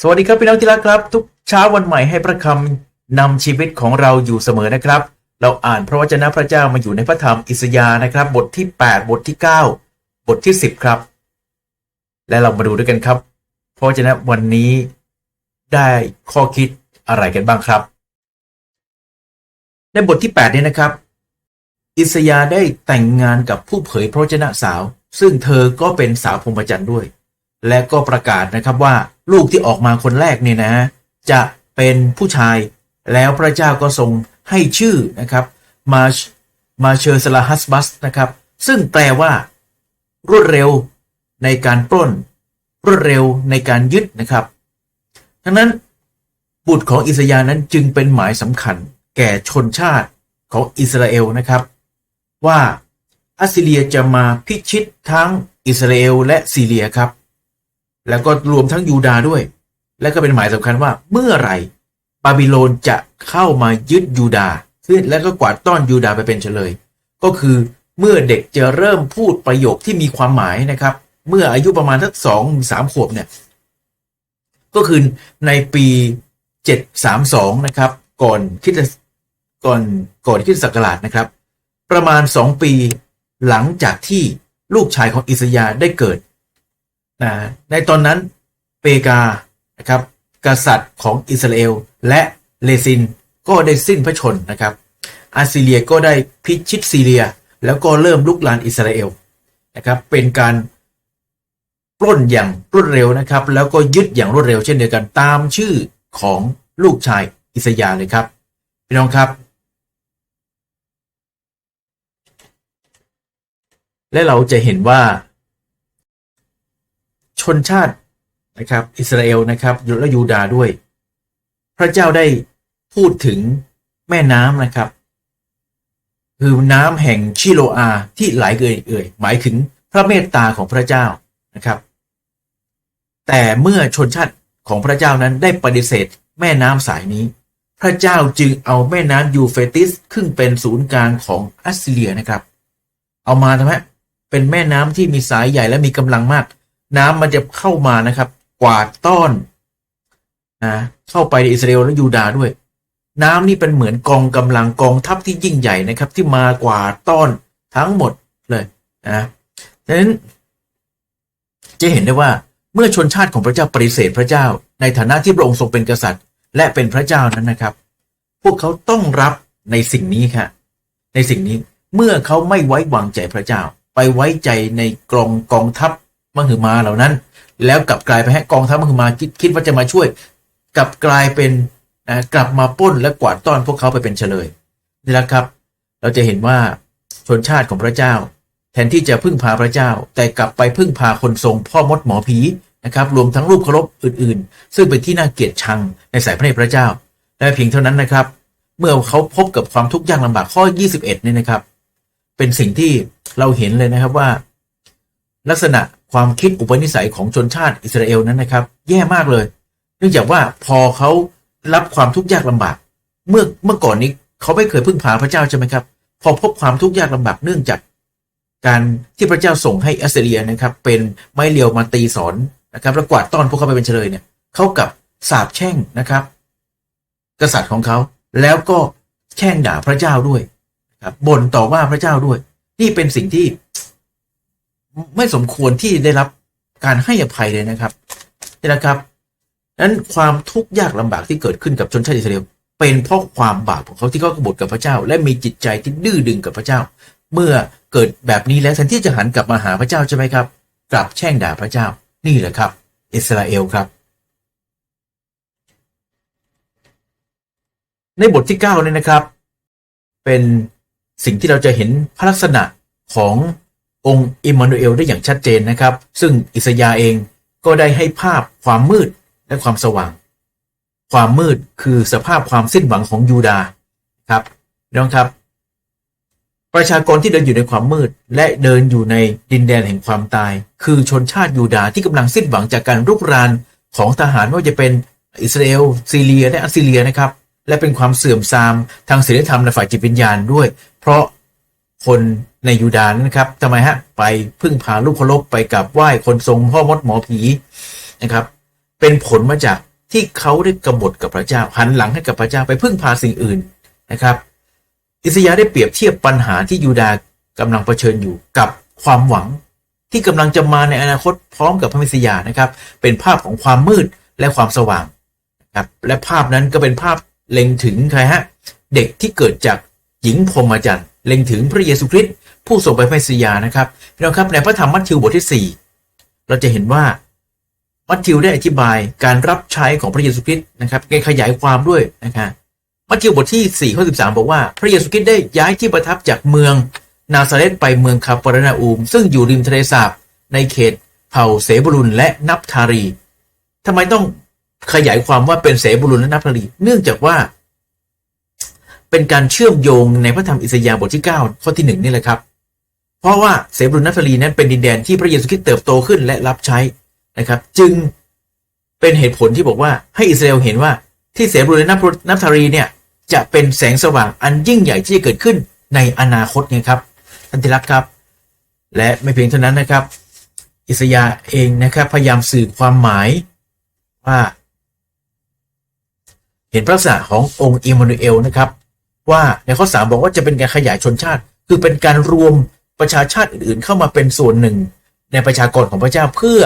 สวัสดีครับพี่น้องที่รักครับ ทุกเช้าวันใหม่ให้พระคำนำชีวิตของเราอยู่เสมอนะครับ เราอ่านพระวจนะพระเจ้ามาอยู่ในพระธรรมอิสยาห์นะครับ บทที่ 8 บทที่ 9 บทที่ 10 ครับ และเรามาดูด้วยกันครับ พระวจนะวันนี้ได้ข้อคิดอะไรกันบ้างครับ ในบทที่ 8 นี้นะครับ อิสยาห์ได้แต่งงานกับผู้เผยพระวจนะสาว ซึ่งเธอก็เป็นสาวพรหมจรรย์ด้วย และก็ประกาศนะครับว่า ลูกที่ออกมาคนแรกเนี่ยนะ จะเป็นผู้ชายแล้วพระเจ้าก็ทรงให้ชื่อนะครับมามาเชอร์สลาฮัสบัสนะครับ ซึ่งแปลว่า รวดเร็วในการปล้น รวดเร็วในการยึดนะครับทั้งนั้นบุตรของอิสยาห์นั้นจึงเป็นหมายสำคัญ แก่ชนชาติของอิสราเอลนะครับ ว่าอัสซีเรียจะมาพิชิตทั้งอิสราเอลและซีเรียครับ แล้วก็รวมทั้งยูดาด้วย และก็เป็นหมายสำคัญว่าเมื่อไหร่บาบิโลนจะเข้ามายึดยูดาห์ซึ่งและก็กวาดต้อนยูดาไปเป็นเฉลย ก็คือเมื่อเด็กจะเริ่มพูดประโยคที่มีความหมายนะครับ เมื่ออายุประมาณสักสองสามขวบเนี่ย ก็คือในปีเจ็ดสามสองนะครับ ก่อนคิดก่อนก่อนคริดศักราชนะครับ ประมาณสองปีหลังจากที่ลูกชายของอิสยาได้เกิด นะในตอนนั้นเปกานะครับกษัตริย์ของอิสราเอล และเลซินก็ได้สิ้นพระชนนะครับอาซีเรียก็ได้พิชิตซีเรีย แล้วก็เริ่มลุกลานอิสราเอลนะครับเป็นการปล้นอย่างรวดเร็วนะครับ แล้วก็ยึดอย่างรวดเร็วเช่นเดียวกันตามชื่อของลูกชายอิสยาเลยครับพี่น้องครับ และเราจะเห็นว่า ชนชาตินะครับ อิสราเอลนะครับและยูดาด้วย พระเจ้าได้พูดถึงแม่น้ำนะครับ คือน้ำแห่งชิโลอาที่ไหลเอ่ยเอ่ยหมายถึงพระเมตตาของพระเจ้านะครับ แต่เมื่อชนชาติของพระเจ้านั้นได้ปฏิเสธแม่น้ำสายนี้ พระเจ้าจึงเอาแม่น้ำยูเฟติสขึ้นเป็นศูนย์กลางของอัสเรียนะครับ เอามาทำไมเป็นแม่น้ำที่มีสายใหญ่และมีกำลังมาก น้ำมันจะเข้ามานะครับ กวาดต้อนนะเข้าไปในอิสราเอลและยูดาห์ด้วย น้ำนี่เป็นเหมือนกองกำลังกองทัพที่ยิ่งใหญ่นะครับ ที่มากวาดต้อนทั้งหมดเลยนะดังนั้น จะเห็นได้ว่าเมื่อชนชาติของพระเจ้าปฏิเสธพระเจ้า ในฐานะที่พระองค์ทรงเป็นกษัตริย์ และเป็นพระเจ้านั้นนะครับ พวกเขาต้องรับในสิ่งนี้ค่ะ ในสิ่งนี้เมื่อเขาไม่ไว้วางใจพระเจ้า ไปไว้ใจในกองกองทัพ มหึมาเหล่านั้น แล้วกลับกลายไปให้กองทัพมหึมาคิดคิดว่าจะมาช่วย กลับกลายเป็นนะกลับมาป้นและกวาดต้อนพวกเขาไปเป็นเฉลยนี่แหละครับ เราจะเห็นว่าชนชาติของพระเจ้า แทนที่จะพึ่งพาพระเจ้า แต่กลับไปพึ่งพาคนทรงพ่อมดหมอผีนะครับรวมทั้งรูปเคารพอื่นๆ ซึ่งเป็นที่น่าเกลียดชังในสายพระเนตรพระเจ้าและเพียงเท่านั้นนะครับ เมื่อเขาพบกับความทุกข์ยากลำบากข้อ 21 เนี่ยนะครับ เป็นสิ่งที่เราเห็นเลยนะครับว่า ลักษณะ ความคิดอุปนิสัยของชนชาติอิสราเอลนั้นนะครับ แย่มากเลย เนื่องจากว่าพอเขารับความทุกข์ยากลำบาก เมื่อเมื่อก่อนนี้เขาไม่เคยพึ่งพาพระเจ้าใช่ไหมครับ พอพบความทุกข์ยากลำบากเนื่องจาก การที่พระเจ้าส่งให้อัสเซเรียนะครับ เป็นไม้เรียวมาตีสอนนะครับแล้วกวาดต้อนพวกเขาไปเป็นเฉลยเนี่ยเขากับสาบแช่งนะครับ กษัตริย์ของเขาแล้วก็แช่งด่าพระเจ้าด้วยครับบ่นต่อว่าพระเจ้าด้วย นี่เป็นสิ่งที่ ไม่สมควรที่ได้รับการให้อภัยเลยนะครับนี่นะครับนั้นความทุกข์ยากลำบากที่เกิดขึ้นกับชนชาติอิสราเอลเป็นเพราะความบาปของเขาที่เขากบฏกับพระเจ้า และมีจิตใจที่ดื้อดึงกับพระเจ้า เมื่อเกิดแบบนี้แล้วแทนที่จะหันกลับมาหาพระเจ้าใช่ไหมครับ กลับแช่งด่าพระเจ้านี่แหละครับ อิสราเอลครับ ในบทที่เก้าเนี่ยนะครับ เป็นสิ่งที่เราจะเห็นพระลักษณะของ องค์อิมมานูเอลได้อย่างชัดเจนนะครับ ซึ่งอิสยาเองก็ได้ให้ภาพความมืดและความสว่าง ความมืดคือสภาพความสิ้นหวังของยูดาห์ครับน้องครับ ประชากรที่เดินอยู่ในความมืด และเดินอยู่ในดินแดนแห่งความตาย คือชนชาติยูดาห์ที่กำลังสิ้นหวังจากการรุกรานของทหารไม่ว่าจะเป็นอิสราเอลซีเรียและอัสซีเรียนะครับ และเป็นความเสื่อมทรามทางศีลธรรมและฝ่ายจิตวิญญาณด้วย เพราะคน ในยูดาห์นะครับทำไมฮะไปพึ่งพาลูกเคารพไปกับไหว้คนทรงพ่อมดหมอผีนะครับ เป็นผลมาจากที่เขาได้กบฏกับพระเจ้าหันหลังให้กับพระเจ้าไปพึ่งพาสิ่งอื่นนะครับ อิสยาห์ได้เปรียบเทียบปัญหาที่ยูดาห์กำลังเผชิญอยู่กับความหวังที่กำลังจะมาในอนาคตพร้อมกับพระมสสิยานะครับ เป็นภาพของความมืดและความสว่างนะครับและภาพนั้นก็เป็นภาพเล็งถึงใครฮะเด็กที่เกิดจากหญิงพรหมจรรย์เล็งถึงพระเยซูคริสต์ ผู้ทรงเป็นพระเมสสิยานะครับพี่น้องครับในพระธรรมมัทธิวบทที่ 4 เราจะเห็นว่ามัทธิวได้อธิบายการรับใช้ของพระเยซูคริสต์นะครับแกขยายความด้วยนะครับมัทธิวบทที่4ข้อ13 บอกว่า พระเยซูคริสต์ได้ย้ายที่ประทับจากเมืองนาซาเรตไปเมืองคาปาร์นาอูม ซึ่งอยู่ริมทะเลสาบในเขตเผ่าเสบุลุนและนับทารีทำไมต้องขยายความว่าเป็นเสบุลุนและนับทารี เนื่องจากว่า เป็นการเชื่อมโยงในพระธรรมอิสยาห์บทที่ 9 ข้อที่หนึ่งนี่แหละครับ เพราะว่าเสบุลุนนัทารีนั้นเป็นดินแดนที่พระเยซูคริสต์เติบโตขึ้นและรับใช้นะครับ จึงเป็นเหตุผลที่บอกว่าให้อิสราเอลเห็นว่าที่เสบุลุนนัทารีเนี่ยจะเป็นแสงสว่างอันยิ่งใหญ่ที่จะเกิดขึ้นในอนาคตไงครับท่านที่รักครับ และไม่เพียงเท่านั้นนะครับ อิสยาเองนะครับพยายามสื่อความหมายว่า เห็นพระลักษณะขององค์อิมมานูเอลนะครับ ว่าในข้อสามบอกว่าจะเป็นการขยายชนชาติ คือเป็นการรวม ประชาชาติอื่นๆ เข้ามาเป็นส่วนหนึ่ง ในประชากรของพระเจ้าเพื่อ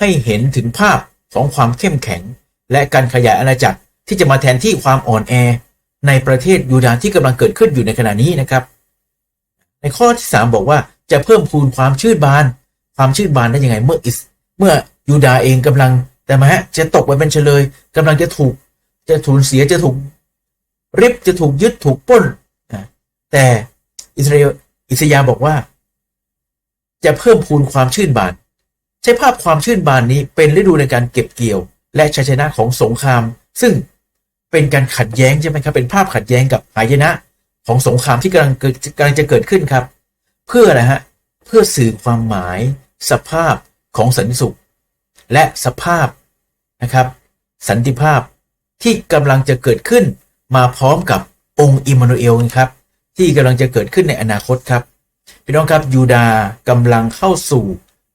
ให้เห็นถึงภาพของความเข้มแข็ง และการขยายอาณาจักรที่จะมาแทนที่ความอ่อนแอ ในประเทศยูดาห์ที่กำลังเกิดขึ้นอยู่ในขณะนี้นะครับ ในข้อที่สามบอกว่าจะเพิ่มพูนความชื่นบาน ความชื่นบานได้ยังไงเมื่ออิสเมื่อยูดาห์เองกำลังแต่มาฮะจะตกไปเป็นเฉลยกำลังจะถูกจะถูกเสียจะถูกริบจะถูกยึดถูกปล้นแต่อิสราเอล อิสยาห์บอกว่า จะเพิ่มพูนความชื่นบาน ใช้ภาพความชื่นบานนี้เป็นฤดูในการเก็บเกี่ยว และชัยชนะของสงคราม ซึ่งเป็นการขัดแย้งใช่ไหมครับ เป็นภาพขัดแย้งกับหายนะของสงครามที่กำลังเกิดกำลังจะเกิดขึ้นครับ เพื่ออะไรฮะเพื่อสื่อความหมาย สภาพของสันติสุข และสภาพนะครับ สันติภาพที่กำลังจะเกิดขึ้นมาพร้อมกับองค์อิมมานูเอลครับ ที่กำลังจะเกิดขึ้นในอนาคตครับ พี่น้องครับยูดาห์กำลังเข้าสู่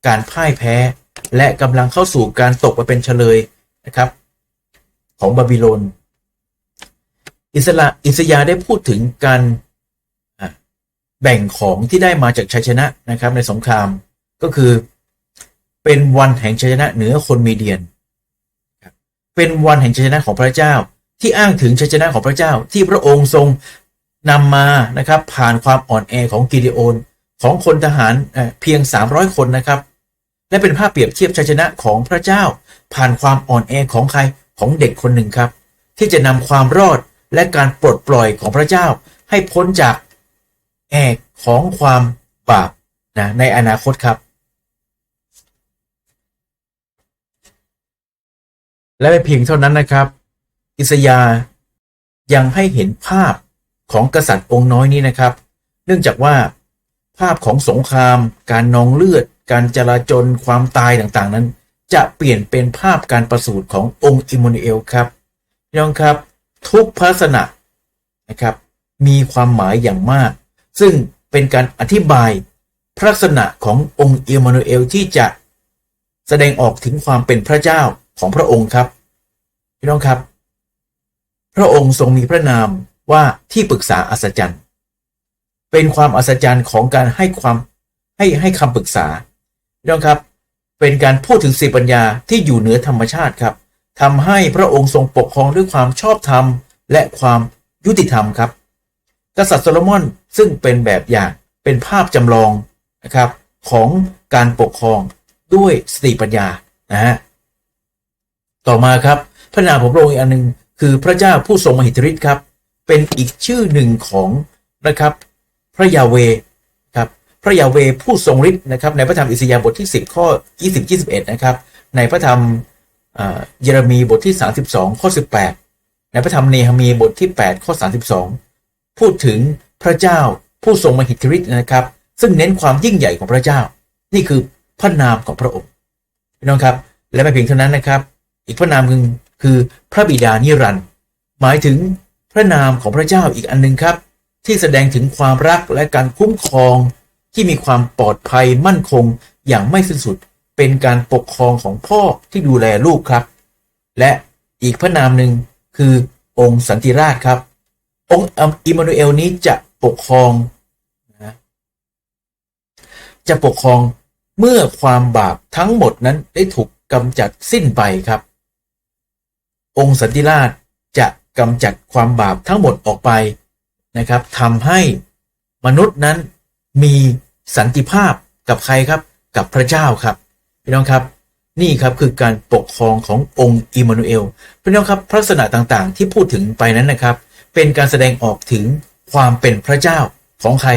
การพ่ายแพ้ และกำลังเข้าสู่การตกไปเป็นเฉลยนะครับ ของบาบิโลนอิสระอิสยาได้พูดถึงการแบ่งของที่ได้มาจากชัยชนะนะครับในสงครามก็คือเป็นวันแห่งชัยชนะเหนือคนมีเดียน เป็นวันแห่งชัยชนะของพระเจ้า ที่อ้างถึงชัยชนะของพระเจ้า ที่พระองค์ทรง นำมานะครับผ่านความอ่อนแอของกิเดโอนของคนทหารเพียง 300 คนนะครับ และเป็นภาพเปรียบเทียบชัยชนะของพระเจ้า ผ่านความอ่อนแอของใครของเด็กคนหนึ่งครับ ที่จะนำความรอดและการปลดปล่อยของพระเจ้า ให้พ้นจากแอกของความบาปนะในอนาคตครับ และไม่เพียงเท่านั้นนะครับ อิสยาห์ยังให้เห็นภาพ ของกษัตริย์องค์น้อยนี้นะครับ เนื่องจากว่าภาพของสงคราม การนองเลือด การจลาจลความตายต่างๆนั้น จะเปลี่ยนเป็นภาพการประสูติขององค์อิมมานูเอลครับพี่น้องครับ ทุกพระลักษณะนะครับ มีความหมายอย่างมาก ซึ่งเป็นการอธิบายพระลักษณะขององค์อิมมานูเอลที่จะแสดงออกถึงความเป็นพระเจ้าของพระองค์ครับพี่น้องครับ พระองค์ทรงมีพระนาม ว่าที่ปรึกษาอัศจรรย์ เป็นความอัศจรรย์ของการให้ความให้ให้คำปรึกษาน้องครับ เป็นการพูดถึงสติปัญญาที่อยู่เหนือธรรมชาติครับทำให้พระองค์ทรงปกครองด้วยความชอบธรรม และความยุติธรรมครับ กษัตริย์โซโลมอนซึ่งเป็นแบบอย่างเป็นภาพจำลองนะครับของการปกครองด้วยสติปัญญานะฮะต่อมาครับ พระนามของพระองค์อีกอันหนึ่งคือพระเจ้าผู้ทรงมหิทธิฤทธิ์ครับ เป็นอีกชื่อหนึ่งของนะครับพระยาเวครับพระยาเวผู้ทรงฤทธิ์นะครับในพระธรรมอิสยาห์บทที่ 10 ข้อ 20 21 นะครับ ในพระธรรมเยเรมีบทที่ 32 ข้อ 18 ในพระธรรมเนหะมีบทที่ 8 ข้อ 32 พูดถึงพระเจ้าผู้ทรงมหิทธิฤทธิ์นะครับ ซึ่งเน้นความยิ่งใหญ่ของพระเจ้า นี่คือพระนามของพระองค์พี่น้องครับ และไม่เพียงเท่านั้นนะครับ อีกพระนามหนึ่งคือพระบิดานิรันดร์หมายถึง พระนามของพระเจ้าอีกอันหนึ่งครับ ที่แสดงถึงความรักและการคุ้มครอง ที่มีความปลอดภัยมั่นคงอย่างไม่สิ้นสุด เป็นการปกครองของพ่อที่ดูแลลูกครับ และอีกพระนามหนึ่งคือองค์สันติราชครับ องค์อิมมานูเอลนี้จะปกครองนะจะปกครองเมื่อความบาปทั้งหมดนั้นได้ถูกกำจัดสิ้นไปครับ องค์สันติราชจะ กำจัดความบาปทั้งหมดออกไปนะครับทำให้มนุษย์นั้นมีสันติภาพกับใครครับกับพระเจ้าครับพี่น้องครับนี่ครับคือการปกครองขององค์อิมมานูเอลพี่น้องครับลักษณะต่างๆ ที่พูดถึงไปนั้นนะครับ เป็นการแสดงออกถึงความเป็นพระเจ้าของใคร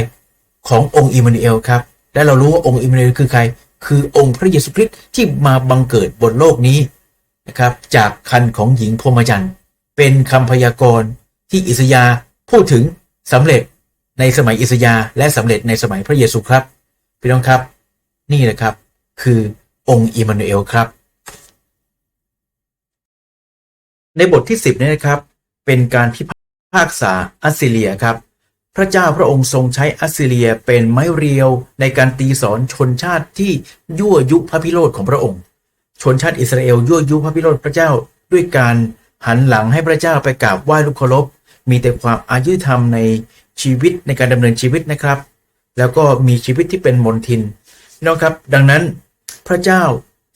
ขององค์อิมมานูเอลครับและเรารู้ว่าองค์อิมมานูเอลคือใคร คือองค์พระเยซูคริสต์ที่มาบังเกิดบนโลกนี้นะครับจากคันของหญิงพรหมจรรย์ เป็นคำพยากรณ์ที่อิสยาพูดถึงสำเร็จในสมัยอิสยาและสำเร็จในสมัยพระเยซูครับพี่น้องครับ นี่แหละครับ คือองค์อิมมานูเอลครับ ในบทที่ 10นี้นะครับ เป็นการพิพากษาอัสซีเรียครับ พระเจ้าพระองค์ทรงใช้อัสซีเรียเป็นไม้เรียวในการตีสอนชนชาติที่ยั่วยุพระพิโรธของพระองค์ ชนชาติอิสราเอลยั่วยุพระพิโรธพระเจ้าด้วยการ หันหลังให้พระเจ้าไปกราบไหว้ลูกเคารพมีแต่ความอายุธรรมในชีวิตในการดำเนินชีวิตนะครับ แล้วก็มีชีวิตที่เป็นมนทินพี่น้องครับ ดังนั้นพระเจ้า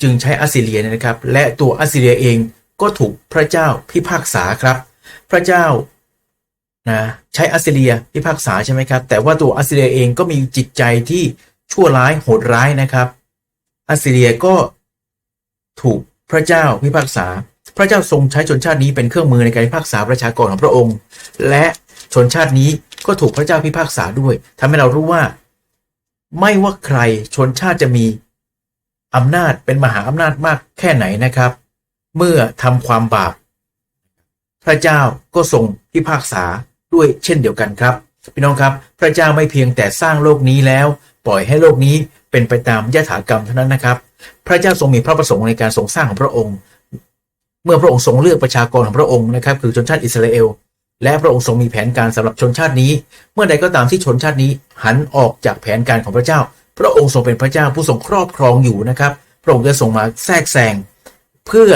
จึงใช้อัสซีเรียนยนะครับ และตัวอัสซีเรียเองก็ถูกพระเจ้าพิพากษาครับ พระเจ้านะใช้อัสซีเรียพิพากษาใช่ไหมครับ แต่ว่าตัวอัสซีเรียเองก็มีจิตใจที่ชั่วร้ายโหดร้ายนะครับอัสซีเรียก็ถูกพระเจ้าพิพากษา พระเจ้าทรงใช้ชนชาตินี้เป็นเครื่องมือในการพิพากษาประชากรของพระองค์ และชนชาตินี้ก็ถูกพระเจ้าพิพากษาด้วยทำให้เรารู้ว่า ไม่ว่าใครชนชาติจะมีอำนาจเป็นมหาอำนาจมากแค่ไหนนะครับ เมื่อทำความบาป พระเจ้าก็ทรงพิพากษาด้วยเช่นเดียวกันครับ พี่น้องครับ พระเจ้าไม่เพียงแต่สร้างโลกนี้แล้ว ปล่อยให้โลกนี้เป็นไปตามยถากรรมเท่านั้นนะครับ พระเจ้าทรงมีพระประสงค์ในการทรงสร้างของพระองค์ มื่อพระองค์ทรงเลือกประชากรของพระองค์นะครับคือชนชาติอิสราเอล และพระองค์ทรงมีแผนการสำหรับชนชาตินี้ เมื่อใดก็ตามที่ชนชาตินี้หันออกจากแผนการของพระเจ้า พระองค์ทรงเป็นพระเจ้าผู้ทรงครอบครองอยู่นะครับ พระองค์จะทรงมาแทรกแซงเพื่อ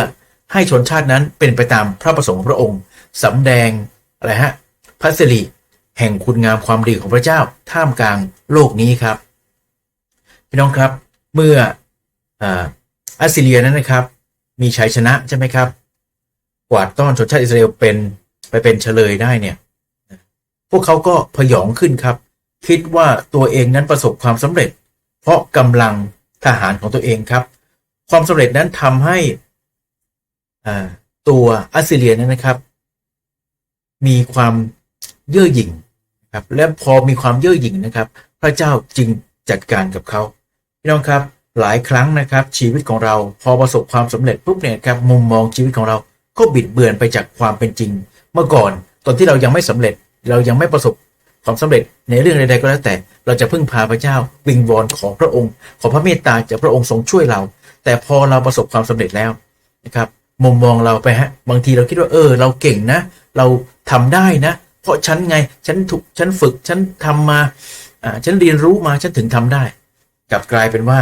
ให้ชนชาตินั้นเป็นไปตามพระประสงค์ของพระองค์สำแดงอะไรฮะพระสิริแห่งคุณงามความดีของพระเจ้าท่ามกลางโลกนี้ครับพี่น้องครับเมื่ออัสซีเรียนั้นนะครับ มีชัยชนะใช่ไหมครับ วาดต้อนชนชาติอิสราเอลเป็นไปเป็นเฉลยได้เนี่ย พวกเขาก็พยองขึ้นครับ คิดว่าตัวเองนั้นประสบความสำเร็จ เพราะกำลังทหารของตัวเองครับ ความสำเร็จนั้นทำให้ตัวอัสซีเรียนั้นนะครับ มีความเย่อหยิ่งครับและพอมีความเย่อหยิ่งนะครับ พระเจ้าจึงจัดการกับเขาพี่น้องครับหลายครั้งนะครับ ชีวิตของเราพอประสบความสำเร็จปุ๊บเนี่ยครับมุมมองชีวิตของเรา ก็บิดเบือนไปจากความเป็นจริง เมื่อก่อนตอนที่เรายังไม่สำเร็จเรายังไม่ประสบความสำเร็จในเรื่องใดๆก็แล้วแต่ เราจะพึ่งพาพระเจ้าวิงวอนของพระองค์ ขอพระเมตตาจากพระองค์ทรงช่วยเรา แต่พอเราประสบความสำเร็จแล้วนะครับมุมมองเราไปฮะบางทีเราคิดว่าเออ เราเก่งนะ เราทำได้นะ เพราะฉันไงฉันถูกฉันฝึกฉันทำมาอ่าฉันเรียนรู้มาฉันถึงทำได้ กลับกลายเป็นว่า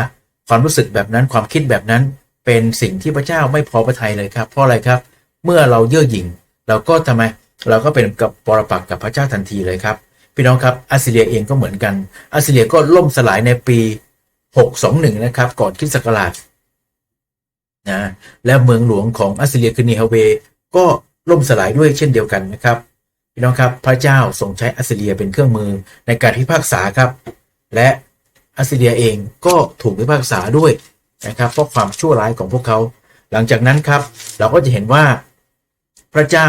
ความรู้สึกแบบนั้นความคิดแบบนั้นเป็นสิ่งที่พระเจ้าไม่พอพระทัยเลยครับเพราะอะไรครับ เมื่อเราเย่อหยิ่งเราก็ทำไมเราก็เป็นกับปรปักษ์กับพระเจ้าทันทีเลยครับ พี่น้องครับอัสซีเรียเองก็เหมือนกันอัสซีเรียก็ล่มสลายในปี 621 นะครับ ก่อนคริสต์ศักราชนะและเมืองหลวงของอัสซีเรียคือนีฮาเวก็ล่มสลายด้วยเช่นเดียวกันนะครับพี่น้องครับพระเจ้าทรงใช้อัสซีเรียเป็นเครื่องมือในการพิพากษาครับ และอัสซีเรียเองก็ถูกพิพากษาด้วยนะครับเพราะความชั่วร้ายของพวกเขา หลังจากนั้นครับ เราก็จะเห็นว่า พระเจ้า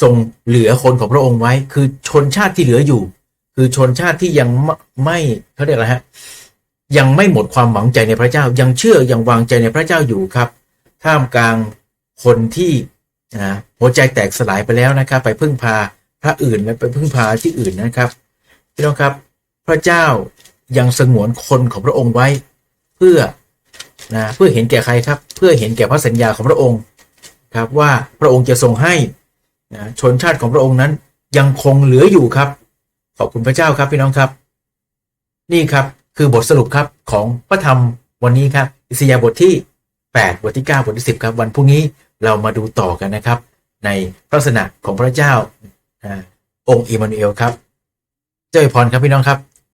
ทรงเหลือคนของพระองค์ไว้ คือชนชาติที่เหลืออยู่ คือชนชาติที่ยังไม่เขาเรียกอะไรฮะยังไม่หมดความหวังใจในพระเจ้า ยังเชื่อยังวางใจในพระเจ้าอยู่ครับ ท่ามกลางคนที่หัวใจแตกสลายไปแล้วนะครับ ไปพึ่งพาพระอื่นไปพึ่งพาที่อื่นนะครับพี่น้องครับ พระเจ้ายังสงวนคนของพระองค์ไว้ เพื่อนะเพื่อเห็นแก่ใครครับ เพื่อเห็นแก่พระสัญญาของพระองค์ ครับว่าพระองค์จะทรงให้นะชนชาติของพระองค์นั้นยังคงเหลืออยู่ครับ ขอบคุณพระเจ้าครับพี่น้องครับ นี่ครับคือบทสรุปครับของพระธรรมวันนี้ครับ อิสยาห์บทที่ 8 บทที่ 9 บทที่ 10 ครับ วันพรุ่งนี้เรามาดูต่อกันนะครับ ในลักษณะของพระเจ้าอองค์อิมมานูเอลครับ เจ้าอวยพรครับพี่น้องครับ